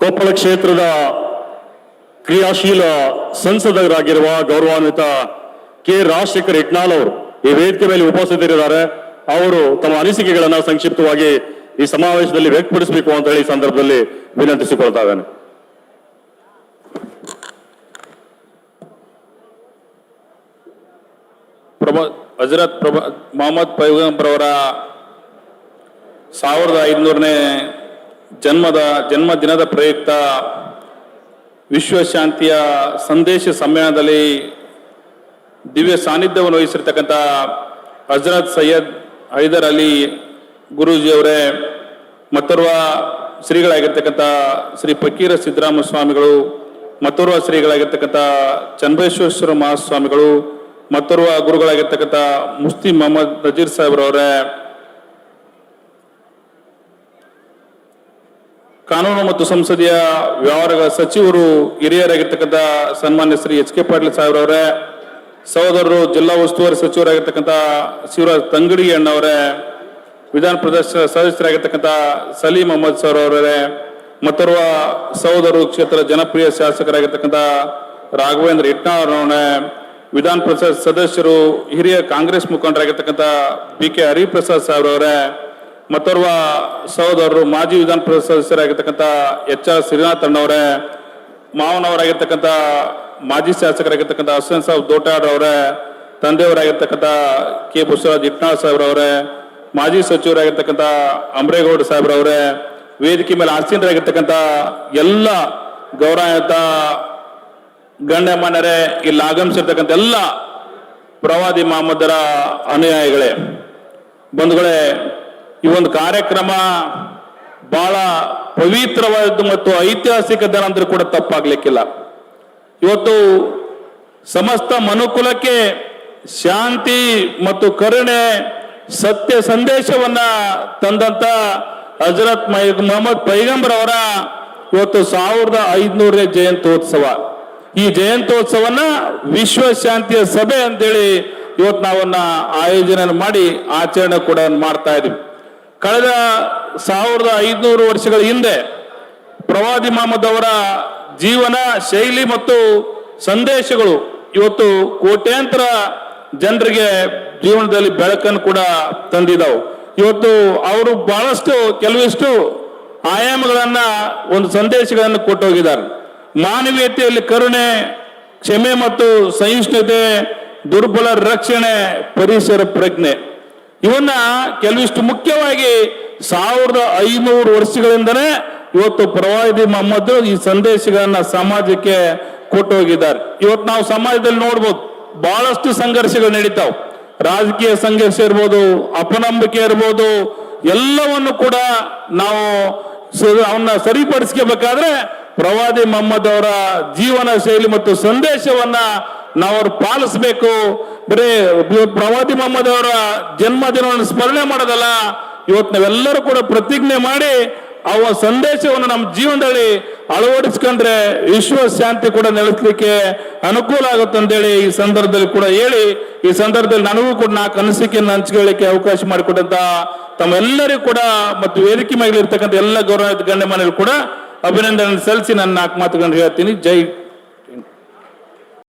ಕೊಪ್ಪಳ ಕ್ಷೇತ್ರದ ಕ್ರಿಯಾಶೀಲ ಸಂಸದರಾಗಿರುವ ಗೌರವಾನ್ವಿತ ಕೆ ರಾಜಶೇಖರ್ ಇಟ್ನಾಳ್ ಅವರು ಈ ವೇದಿಕೆ ಮೇಲೆ ಉಪಸ್ಥಿತರಿದ್ದಾರೆ. ಅವರು ತಮ್ಮ ಅನಿಸಿಕೆಗಳನ್ನು ಸಂಕ್ಷಿಪ್ತವಾಗಿ ಈ ಸಮಾವೇಶದಲ್ಲಿ ವ್ಯಕ್ತಪಡಿಸಬೇಕು ಅಂತ ಹೇಳಿ ಸಂದರ್ಭದಲ್ಲಿ ವಿನಂತಿಸಿಕೊಳ್ತಾ ಇದ್ದಾನೆ ಪ್ರಭಾ, ಹಜರತ್ ಪ್ರಭಾ, ಮೊಹಮ್ಮದ್ ಪೈಗಂಬರವರ ಸಾವಿರದ ಐದುನೂರನೇ ಜನ್ಮದ ಜನ್ಮದಿನದ ಪ್ರಯುಕ್ತ ವಿಶ್ವಶಾಂತಿಯ ಸಂದೇಶ ಸಮ್ಮೇಳನದಲ್ಲಿ ದಿವ್ಯ ಸಾನ್ನಿಧ್ಯವನ್ನು ವಹಿಸಿರ್ತಕ್ಕಂಥ ಹಜರತ್ ಸೈಯದ್ ಹೈದರ್ ಅಲಿ ಗುರೂಜಿಯವರೇ, ಮತ್ತೋರ್ವ ಶ್ರೀಗಳಾಗಿರ್ತಕ್ಕಂಥ ಶ್ರೀ ಫಕೀರ ಸಿದ್ದರಾಮ ಸ್ವಾಮಿಗಳು, ಮತ್ತೋರ್ವ ಶ್ರೀಗಳಾಗಿರ್ತಕ್ಕಂಥ ಚಂದ್ರೇಶ್ವರ ಮಹಾಸ್ವಾಮಿಗಳು, ಮತ್ತೋರ್ವ ಗುರುಗಳಾಗಿರ್ತಕ್ಕಂಥ ಮುಸ್ತಿ ಮೊಹಮ್ಮದ್ ನಜೀರ್ ಸಾಹೇಬ್ರವರೇ ಕಾನೂನು ಮತ್ತು ಸಂಸದೀಯ ವ್ಯವಹಾರಗಳ ಸಚಿವರು ಹಿರಿಯರಾಗಿರ್ತಕ್ಕಂಥ ಸನ್ಮಾನ್ಯ ಶ್ರೀ ಎಚ್ ಕೆ ಪಾಟೀಲ್ ಸಾಹೇಬ್ರವರೇ, ಸಹೋದರರು ಜಿಲ್ಲಾ ಉಸ್ತುವಾರಿ ಸಚಿವರಾಗಿರ್ತಕ್ಕಂಥ ಶಿವರಾಜ್ ತಂಗಡಿ ಅಣ್ಣವರೇ, ವಿಧಾನ ಪ್ರದೇಶ ಸದಸ್ಯರಾಗಿರ್ತಕ್ಕಂಥ ಸಲೀಂ ಅಹಮದ್ ಸರ್ ಅವರೇ ಮತ್ತೋರ್ವ ಸಹೋದರರು ಕ್ಷೇತ್ರ ಜನಪ್ರಿಯ ಶಾಸಕರಾಗಿರ್ತಕ್ಕಂಥ ರಾಘವೇಂದ್ರ ಇಟ್ನಾಳವರೇ ವಿಧಾನ ಪರಿಷತ್ ಸದಸ್ಯರು ಹಿರಿಯ ಕಾಂಗ್ರೆಸ್ ಮುಖಂಡರಾಗಿರ್ತಕ್ಕಂಥ ಬಿ ಕೆ ಹರಿಪ್ರಸಾದ್ ಸಾಹೇಬ್ರವರೇ ಮತ್ತೋರ್ವ ಸಹೋದರರು, ಮಾಜಿ ವಿಧಾನ ಪರಿಷತ್ ಸದಸ್ಯರಾಗಿರ್ತಕ್ಕಂಥ ಎಚ್ ಆರ್ ಶ್ರೀನಾಥ್ ಅಣ್ಣವರೇ, ಮಾವನವರಾಗಿರ್ತಕ್ಕಂಥ ಮಾಜಿ ಶಾಸಕರಾಗಿರ್ತಕ್ಕಂಥ ಹಸನ್ ದೋಟಾಡ್ ಅವರೇ, ತಂದೆಯವರಾಗಿರ್ತಕ್ಕಂಥ ಕೆ ಬಸವರಾಜ್ ಇಟ್ನಾಳ್ ಸಾಹೇಬ್ರವರೇ ಮಾಜಿ ಸಚಿವರಾಗಿರ್ತಕ್ಕಂಥ ಅಂಬ್ರೇಗೌಡ ಸಾಹೇಬ್ರವರೇ ವೇದಿಕೆ ಮೇಲೆ ಆಸೀನರಾಗಿರ್ತಕ್ಕಂಥ ಎಲ್ಲ ಗೌರವಾನ್ವಿತ ಗಣ್ಯಮಾನ್ಯರೇ ಇಲ್ಲಿ ಆಗಮಿಸಿರ್ತಕ್ಕಂಥ ಎಲ್ಲ ಪ್ರವಾದಿ ಮಹಮ್ಮದರ ಅನುಯಾಯಿಗಳೇ. ಬಂಧುಗಳೇ ಈ ಒಂದು ಕಾರ್ಯಕ್ರಮ ಬಹಳ ಪವಿತ್ರವಾದದ್ದು ಮತ್ತು ಐತಿಹಾಸಿಕದ ಅಂದ್ರೆ ಕೂಡ ತಪ್ಪಾಗ್ಲಿಕ್ಕಿಲ್ಲ. ಇವತ್ತು ಸಮಸ್ತ ಮನುಕುಲಕ್ಕೆ ಶಾಂತಿ ಮತ್ತು ಕರುಣೆ ಸತ್ಯ ಸಂದೇಶವನ್ನ ತಂದಂತ ಹಜರತ್ ಮೊಹಮ್ಮದ್ ಪೈಗಂಬರ್ ಅವರ ಇವತ್ತು ಸಾವಿರದ ಐದುನೂರನೇ ಜಯಂತ್ಯೋತ್ಸವ. ಈ ಜಯಂತ್ಯೋತ್ಸವನ್ನ ವಿಶ್ವ ಶಾಂತಿಯ ಸಭೆ ಅಂತೇಳಿ ಇವತ್ತು ನಾವನ್ನ ಆಯೋಜನೆ ಮಾಡಿ ಆಚರಣೆ ಕೂಡ ಮಾಡ್ತಾ ಇದೀವಿ. ಕಳೆದ ಸಾವಿರದ ಐದುನೂರು ವರ್ಷಗಳ ಹಿಂದೆ ಪ್ರವಾದಿ ಮಹಮ್ಮದ್ ಅವರ ಜೀವನ ಶೈಲಿ ಮತ್ತು ಸಂದೇಶಗಳು ಇವತ್ತು ಕೋಟ್ಯಾಂತರ ಜನರಿಗೆ ಜೀವನದಲ್ಲಿ ಬೆಳಕನ್ನು ಕೂಡ ತಂದಿದ್ದಾವೆ. ಇವತ್ತು ಅವರು ಬಹಳಷ್ಟು ಕೆಲವಿಷ್ಟು ಆಯಾಮಗಳನ್ನ, ಒಂದು ಸಂದೇಶಗಳನ್ನು ಕೊಟ್ಟೋಗಿದ್ದಾರೆ. ಮಾನವೀಯತೆಯಲ್ಲಿ ಕರುಣೆ, ಕ್ಷಮೆ ಮತ್ತು ಸಹಿಷ್ಣುತೆ, ದುರ್ಬಲ ರಕ್ಷಣೆ, ಪರಿಸರ ಪ್ರಜ್ಞೆ. ಇವನ್ನ ಕೆಲವಿಷ್ಟು ಮುಖ್ಯವಾಗಿ ಸಾವಿರದ ಐನೂರು ವರ್ಷಗಳಿಂದನೇ ಇವತ್ತು ಪ್ರವಾದಿ ಮೊಹಮ್ಮದ್ ಈ ಸಂದೇಶಗಳನ್ನ ಸಮಾಜಕ್ಕೆ ಕೊಟ್ಟು ಹೋಗಿದ್ದಾರೆ ಇವತ್ತು ನಾವು ಸಮಾಜದಲ್ಲಿ ನೋಡ್ಬೋದು, ಬಹಳಷ್ಟು ಸಂಘರ್ಷಗಳು ನಡೀತಾವ್. ರಾಜಕೀಯ ಸಂಘರ್ಷ ಇರ್ಬೋದು, ಅಪನಂಬಿಕೆ ಇರ್ಬೋದು, ಎಲ್ಲವನ್ನು ಕೂಡ ನಾವು ಅವನ್ನ ಸರಿಪಡಿಸ್ಕೋಬೇಕಾದ್ರೆ ಪ್ರವಾದಿ ಮೊಹಮ್ಮದ್ ಅವರ ಜೀವನ ಶೈಲಿ ಮತ್ತು ಸಂದೇಶವನ್ನ ನಾವು ಅವ್ರು ಪಾಲಿಸ್ಬೇಕು. ಬರೀ ಪ್ರವಾದಿ ಮೊಹಮ್ಮದ್ ಅವರ ಜನ್ಮದಿನವನ್ನು ಸ್ಮರಣೆ ಮಾಡೋದಲ್ಲ, ಇವತ್ತು ನಾವೆಲ್ಲರೂ ಕೂಡ ಪ್ರತಿಜ್ಞೆ ಮಾಡಿ ಅವ ಸಂದೇಶವನ್ನು ನಮ್ಮ ಜೀವನದಲ್ಲಿ ಅಳವಡಿಸ್ಕೊಂಡ್ರೆ ವಿಶ್ವ ಶಾಂತಿ ಕೂಡ ನೆಲೆಸಲಿಕ್ಕೆ ಅನುಕೂಲ ಆಗುತ್ತೆ ಅಂತೇಳಿ ಈ ಸಂದರ್ಭದಲ್ಲಿ ಕೂಡ ಹೇಳಿ, ಈ ಸಂದರ್ಭದಲ್ಲಿ ನನಗೂ ಕೂಡ ನಾಲ್ಕು ಅನಿಸಿಕೆಯನ್ನು ಹಂಚಿಕೊಳ್ಳಿಕ್ಕೆ ಅವಕಾಶ ಮಾಡಿಕೊಟ್ಟಂತ ತಮ್ಮೆಲ್ಲರಿಗೂ ಕೂಡ ಮತ್ತು ವೇದಿಕೆ ಮೇಲೆ ಇರ್ತಕ್ಕಂಥ ಎಲ್ಲ ಗೌರವ ಗಣ್ಯಮಾನ್ಯರು ಕೂಡ ಅಭಿನಂದನೆ ಸಲ್ಲಿಸಿ ನನ್ನ ನಾಲ್ಕು ಮಾತುಗಳನ್ನು ಹೇಳ್ತೀನಿ. ಜೈ